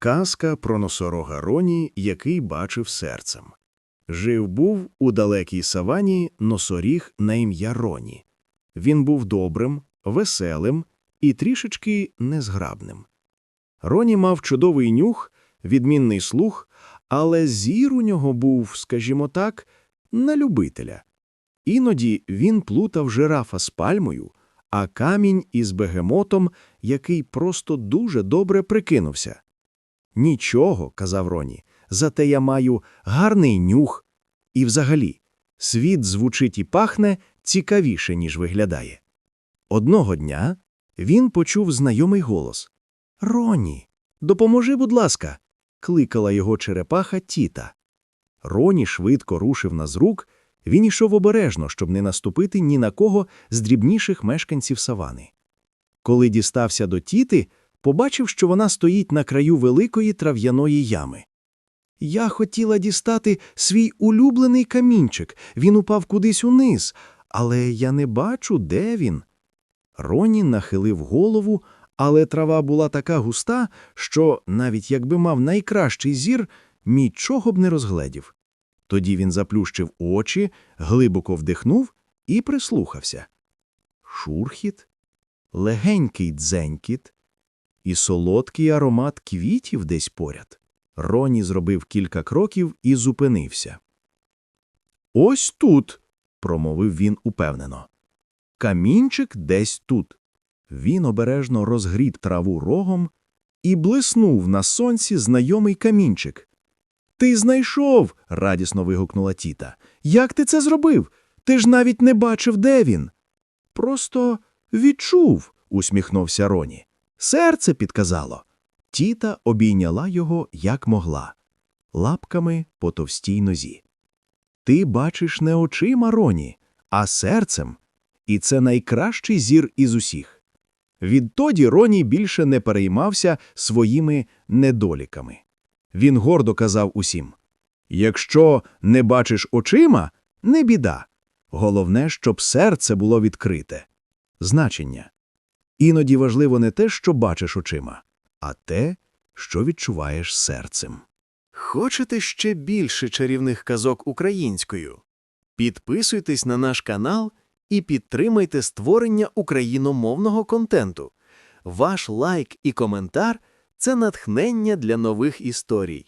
Казка про носорога Роні, який бачив серцем. Жив був у далекій савані носоріг на ім'я Роні. Він був добрим, веселим і трішечки незграбним. Роні мав чудовий нюх, відмінний слух, але зір у нього був, скажімо так, на любителя. Іноді він плутав жирафа з пальмою, а камінь із бегемотом, який просто дуже добре прикинувся. Нічого, казав Роні, зате я маю гарний нюх. І взагалі, світ звучить і пахне цікавіше, ніж виглядає. Одного дня він почув знайомий голос. Роні, допоможи, будь ласка, кликала його черепаха Тіта. Роні швидко рушив на зрук, він ішов обережно, щоб не наступити ні на кого з дрібніших мешканців савани. Коли дістався до Тіти, побачив, що вона стоїть на краю великої трав'яної ями. Я хотіла дістати свій улюблений камінчик, він упав кудись униз, але я не бачу, де він. Роні нахилив голову, але трава була така густа, що, навіть якби мав найкращий зір, нічого б не розгледів. Тоді він заплющив очі, глибоко вдихнув і прислухався. Шурхіт, легенький дзенькіт і солодкий аромат квітів десь поряд. Роні зробив кілька кроків і зупинився. Ось тут, промовив він упевнено. Камінчик десь тут. Він обережно розгріб траву рогом і блиснув на сонці знайомий камінчик. Ти знайшов. радісно вигукнула тіта. Як ти це зробив? Ти ж навіть не бачив, де він. Просто відчув, усміхнувся Роні. Серце підказало. Тіта обійняла його як могла, лапками по товстій нозі. Ти бачиш не очима Роні, а серцем, і це найкращий зір із усіх. Відтоді Роні більше не переймався своїми недоліками. Він гордо казав усім: Якщо не бачиш очима, не біда. Головне, щоб серце було відкрите. Значення. Іноді важливо не те, що бачиш очима, а те, що відчуваєш серцем. Хочете ще більше чарівних казок українською? Підписуйтесь на наш канал і підтримайте створення україномовного контенту. Ваш лайк і коментар це натхнення для нових історій.